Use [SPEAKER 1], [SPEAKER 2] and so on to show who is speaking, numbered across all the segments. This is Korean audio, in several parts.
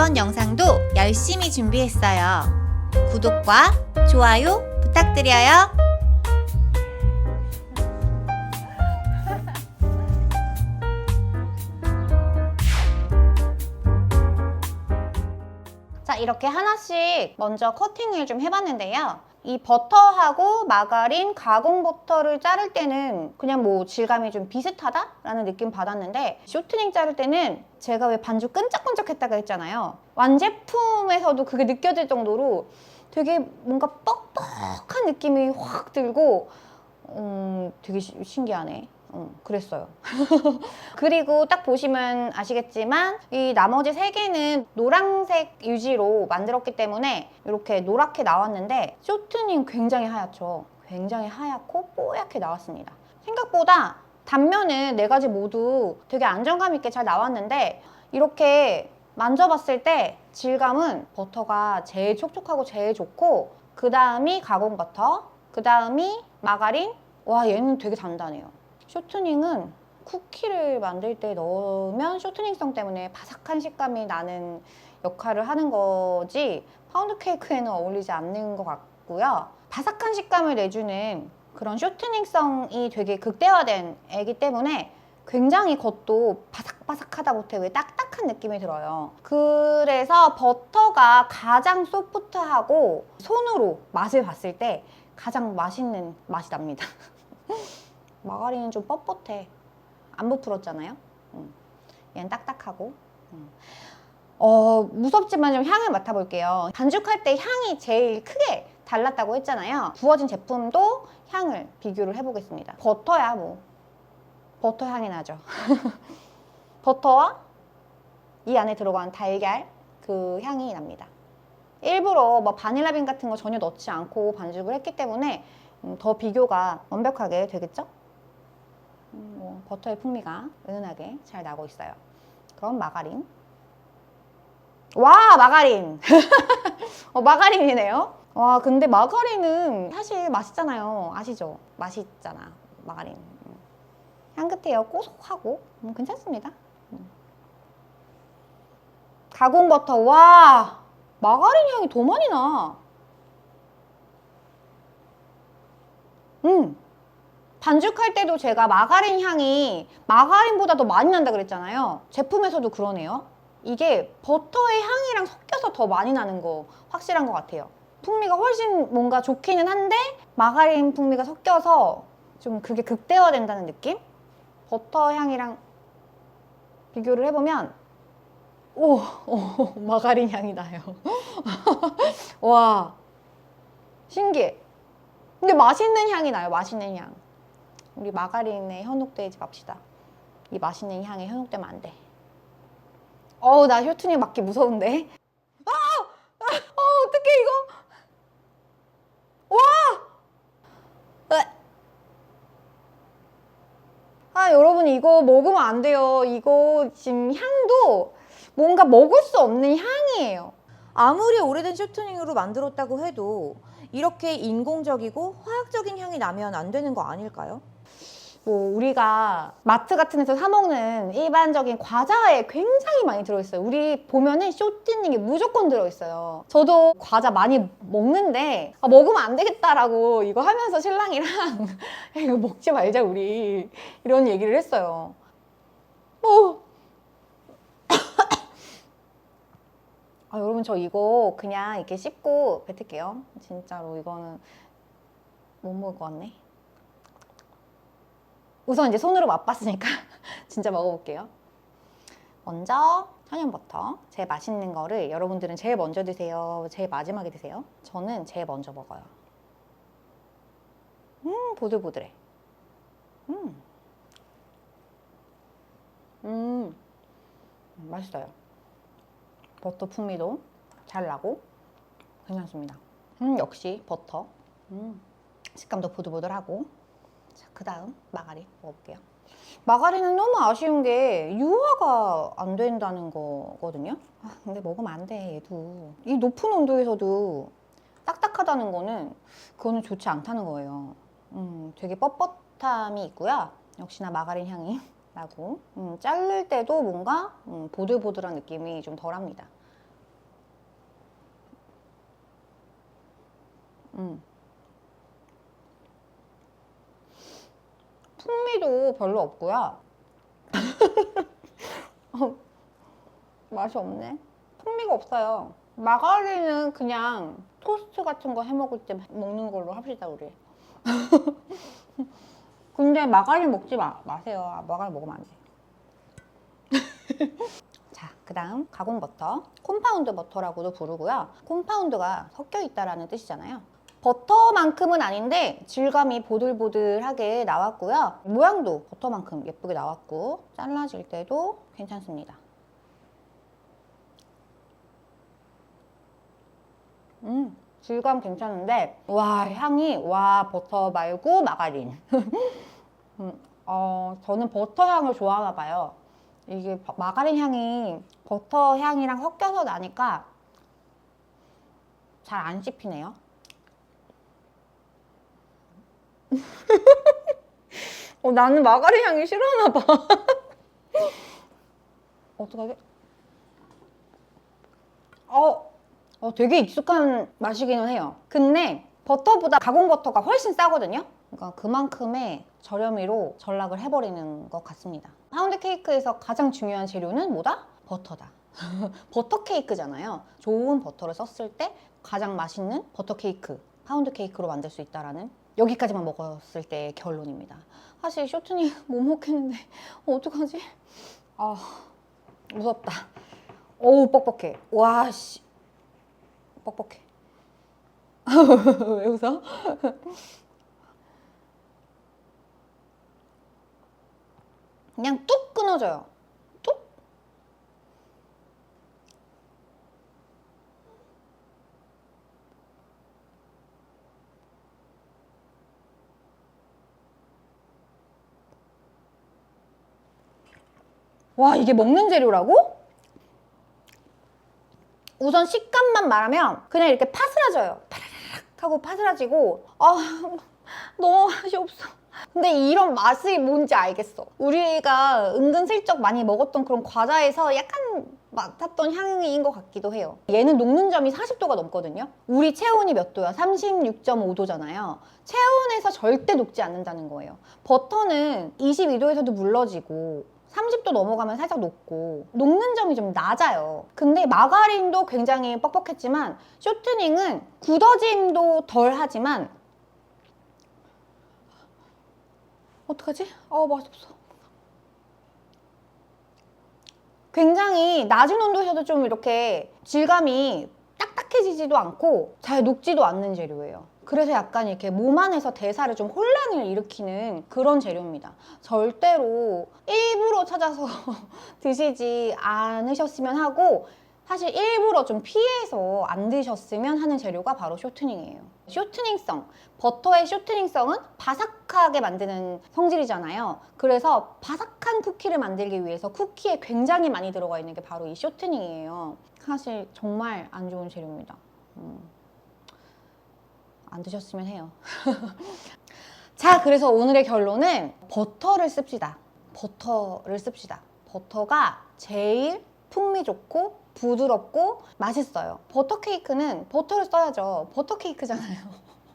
[SPEAKER 1] 이번 영상도 열심히 준비했어요. 구독과 좋아요 부탁드려요.
[SPEAKER 2] 자, 이렇게 하나씩 먼저 커팅을 좀 해봤는데요. 이 버터하고 마가린, 가공 버터를 자를 때는 그냥 뭐 질감이 좀 비슷하다라는 느낌 받았는데 쇼트닝 자를 때는 제가 왜 반죽 끈적끈적했다고 했잖아요. 완제품에서도 그게 느껴질 정도로 되게 뭔가 뻑뻑한 느낌이 확 들고 음, 되게 시- 신기하네. 음, 그랬어요. 그리고 딱 보시면 아시겠지만 이 나머지 세 개는 노란색 유지로 만들었기 때문에 이렇게 노랗게 나왔는데 쇼트닝 굉장히 하얗죠. 굉장히 하얗고 뽀얗게 나왔습니다. 생각보다 단면은 네 가지 모두 되게 안정감 있게 잘 나왔는데 이렇게 만져봤을 때 질감은 버터가 제일 촉촉하고 제일 좋고 그 다음이 가공 버터, 그 다음이 마가린. 와 얘는 되게 단단해요. 쇼트닝은 쿠키를 만들 때 넣으면 쇼트닝성 때문에 바삭한 식감이 나는 역할을 하는 거지 파운드 케이크에는 어울리지 않는 것 같고요. 바삭한 식감을 내주는 그런 쇼트닝성이 되게 극대화된 애기 때문에 굉장히 겉도 바삭바삭하다 못해 왜 딱딱한 느낌이 들어요. 그래서 버터가 가장 소프트하고 손으로 맛을 봤을 때 가장 맛있는 맛이 납니다. 마가린은 좀 뻣뻣해. 안 부풀었잖아요. 음. 얘는 딱딱하고. 음. 어, 무섭지만 좀 향을 맡아볼게요. 반죽할 때 향이 제일 크게 달랐다고 했잖아요. 부어진 제품도 향을 비교를 해보겠습니다. 버터야, 뭐. 버터 향이 나죠. 버터와 이 안에 들어간 달걀 그 향이 납니다. 일부러 뭐 바닐라빈 같은 거 전혀 넣지 않고 반죽을 했기 때문에 음, 더 비교가 완벽하게 되겠죠? 음, 뭐 버터의 풍미가 은은하게 잘 나고 있어요. 그럼 마가린. 와 마가린. 어, 마가린이네요. 와 근데 마가린은 사실 맛있잖아요. 아시죠? 맛있잖아 마가린. 음. 향긋해요. 고소하고 음, 괜찮습니다. 음. 가공 버터 와 마가린 향이 더 많이 나. 음. 반죽할 때도 제가 마가린 향이 마가린보다 더 많이 난다 그랬잖아요. 제품에서도 그러네요. 이게 버터의 향이랑 섞여서 더 많이 나는 거 확실한 것 같아요. 풍미가 훨씬 뭔가 좋기는 한데 마가린 풍미가 섞여서 좀 그게 극대화된다는 느낌? 버터 향이랑 비교를 해보면 오, 오 마가린 향이 나요. 와 신기해. 근데 맛있는 향이 나요. 맛있는 향. 우리 마가린에 현혹되지 맙시다. 이 맛있는 향에 현혹되면 안 돼. 어우, 나 쇼트닝 맞기 무서운데? 아! 아! 어, 어떡해, 이거! 와! 으. 아, 여러분, 이거 먹으면 안 돼요. 이거 지금 향도 뭔가 먹을 수 없는 향이에요.
[SPEAKER 3] 아무리 오래된 쇼트닝으로 만들었다고 해도 이렇게 인공적이고 화학적인 향이 나면 안 되는 거 아닐까요?
[SPEAKER 2] 뭐 우리가 마트 같은 데서 사 먹는 일반적인 과자에 굉장히 많이 들어있어요. 우리 보면은 쇼트닝이 무조건 들어있어요. 저도 과자 많이 먹는데 아, 먹으면 안 되겠다라고 이거 하면서 신랑이랑 야, 이거 먹지 말자 우리 이런 얘기를 했어요. 어. 아, 여러분 저 이거 그냥 이렇게 씹고 뱉을게요. 진짜로 이거는 못 먹을 것 같네. 우선 이제 손으로 맛봤으니까 진짜 먹어볼게요. 먼저 천연버터. 제일 맛있는 거를 여러분들은 제일 먼저 드세요. 제일 마지막에 드세요. 저는 제일 먼저 먹어요. 음, 보들보들해. 음. 음. 음, 맛있어요. 버터 풍미도 잘 나고 괜찮습니다. 음, 역시 버터. 음, 식감도 보들보들하고 자, 그 다음 마가리 먹어볼게요. 마가리는 너무 아쉬운 게 유화가 안 된다는 거거든요. 아, 근데 먹으면 안 돼, 얘도. 이 높은 온도에서도 딱딱하다는 거는 그거는 좋지 않다는 거예요. 음, 되게 뻣뻣함이 있고요. 역시나 마가린 향이 나고 음, 자를 때도 뭔가 음, 보들보들한 느낌이 좀 덜합니다. 음. 풍미도 별로 없고요. 어, 맛이 없네. 풍미가 없어요. 마가린은 그냥 토스트 같은 거 해 먹을 때 먹는 걸로 합시다 우리. 근데 마가린 먹지 마, 마세요. 아, 마가린 먹으면 안 돼. 자, 그 다음 가공 버터, 콤파운드 버터라고도 부르고요. 콤파운드가 섞여 있다라는 뜻이잖아요. 버터만큼은 아닌데 질감이 보들보들하게 나왔고요. 모양도 버터만큼 예쁘게 나왔고 잘라질 때도 괜찮습니다. 음, 질감 괜찮은데 와 향이 와 버터 말고 마가린. 음, 어, 저는 버터 향을 좋아하나 봐요. 이게 버- 마가린 향이 버터 향이랑 섞여서 나니까 잘 안 씹히네요. 어, 나는 마가린 향이 싫어하나 봐. 어떡하지? 어, 어, 되게 익숙한 맛이기는 해요. 근데 버터보다 가공 버터가 훨씬 싸거든요. 그러니까 그만큼의 저렴이로 전락을 해버리는 것 같습니다. 파운드 케이크에서 가장 중요한 재료는 뭐다? 버터다. 버터 케이크잖아요. 좋은 버터를 썼을 때 가장 맛있는 버터 케이크, 파운드 케이크로 만들 수 있다라는 여기까지만 먹었을 때의 결론입니다. 사실 쇼트닝 못 먹겠는데 어, 어떡하지? 아 무섭다. 어우 뻑뻑해. 와 씨. 뻑뻑해. 왜 웃어? 그냥 뚝 끊어져요. 와 이게 먹는 재료라고? 우선 식감만 말하면 그냥 이렇게 파스라져요. 파라락 하고 파스라지고 아 너무 맛이 없어. 근데 이런 맛이 뭔지 알겠어. 우리가 은근슬쩍 많이 먹었던 그런 과자에서 약간 맡았던 향인 것 같기도 해요. 얘는 녹는 점이 40도가 넘거든요. 우리 체온이 몇 도야? 36.5도잖아요. 체온에서 절대 녹지 않는다는 거예요. 버터는 22도에서도 물러지고 30도 넘어가면 살짝 녹고 녹는 점이 좀 낮아요. 근데 마가린도 굉장히 뻑뻑했지만 쇼트닝은 굳어짐도 덜 하지만 어떡하지? 아 맛없어. 굉장히 낮은 온도에서도 좀 이렇게 질감이 딱딱해지지도 않고 잘 녹지도 않는 재료예요. 그래서 약간 이렇게 몸 안에서 대사를 좀 혼란을 일으키는 그런 재료입니다. 절대로 일부러 찾아서 드시지 않으셨으면 하고 사실 일부러 좀 피해서 안 드셨으면 하는 재료가 바로 쇼트닝이에요. 쇼트닝성, 버터의 쇼트닝성은 바삭하게 만드는 성질이잖아요. 그래서 바삭한 쿠키를 만들기 위해서 쿠키에 굉장히 많이 들어가 있는 게 바로 이 쇼트닝이에요. 사실 정말 안 좋은 재료입니다. 음. 안 드셨으면 해요. 자, 그래서 오늘의 결론은 버터를 씁시다. 버터를 씁시다. 버터가 제일 풍미 좋고 부드럽고 맛있어요. 버터 케이크는 버터를 써야죠. 버터 케이크잖아요.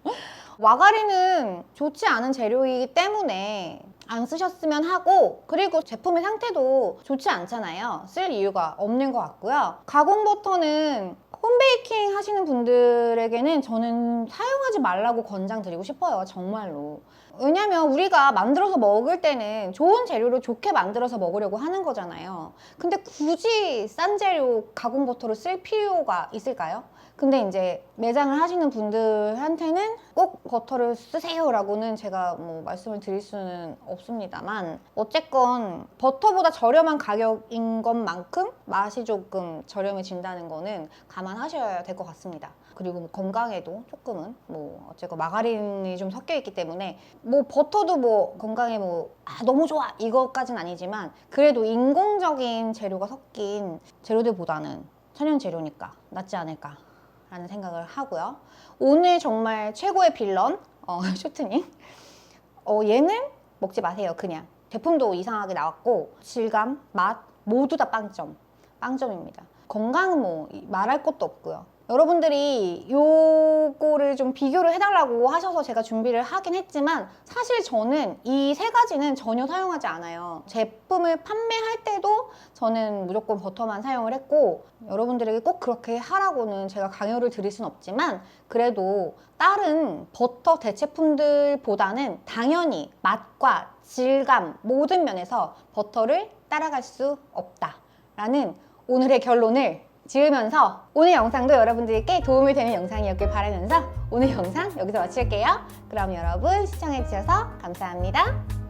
[SPEAKER 2] 와가리는 좋지 않은 재료이기 때문에 안 쓰셨으면 하고 그리고 제품의 상태도 좋지 않잖아요. 쓸 이유가 없는 것 같고요. 가공 버터는 홈베이킹 하시는 분들에게는 저는 사용하지 말라고 권장드리고 싶어요. 정말로. 왜냐면 우리가 만들어서 먹을 때는 좋은 재료로 좋게 만들어서 먹으려고 하는 거잖아요. 근데 굳이 싼 재료 가공 버터를 쓸 필요가 있을까요? 근데 이제 매장을 하시는 분들한테는 꼭 버터를 쓰세요라고는 제가 뭐 말씀을 드릴 수는 없습니다만 어쨌건 버터보다 저렴한 가격인 것만큼 맛이 조금 저렴해진다는 거는 감안하셔야 될 것 같습니다. 그리고 뭐 건강에도 조금은 뭐 어쨌건 마가린이 좀 섞여 있기 때문에 뭐 버터도 뭐 건강에 뭐 아 너무 좋아 이것까진 아니지만 그래도 인공적인 재료가 섞인 재료들보다는 천연 재료니까 낫지 않을까 라는 생각을 하고요. 오늘 정말 최고의 빌런 어, 쇼트닝 어, 얘는 먹지 마세요 그냥 제품도 이상하게 나왔고 질감, 맛 모두 다 빵점 빵점입니다. 건강은 뭐 말할 것도 없고요. 여러분들이 요거를 좀 비교를 해달라고 하셔서 제가 준비를 하긴 했지만 사실 저는 이 세 가지는 전혀 사용하지 않아요. 제품을 판매할 때도 저는 무조건 버터만 사용을 했고 여러분들에게 꼭 그렇게 하라고는 제가 강요를 드릴 순 없지만 그래도 다른 버터 대체품들보다는 당연히 맛과 질감 모든 면에서 버터를 따라갈 수 없다라는 오늘의 결론을 지으면서 오늘 영상도 여러분들께 도움이 되는 영상이었길 바라면서 오늘 영상 여기서 마칠게요. 그럼 여러분 시청해주셔서 감사합니다.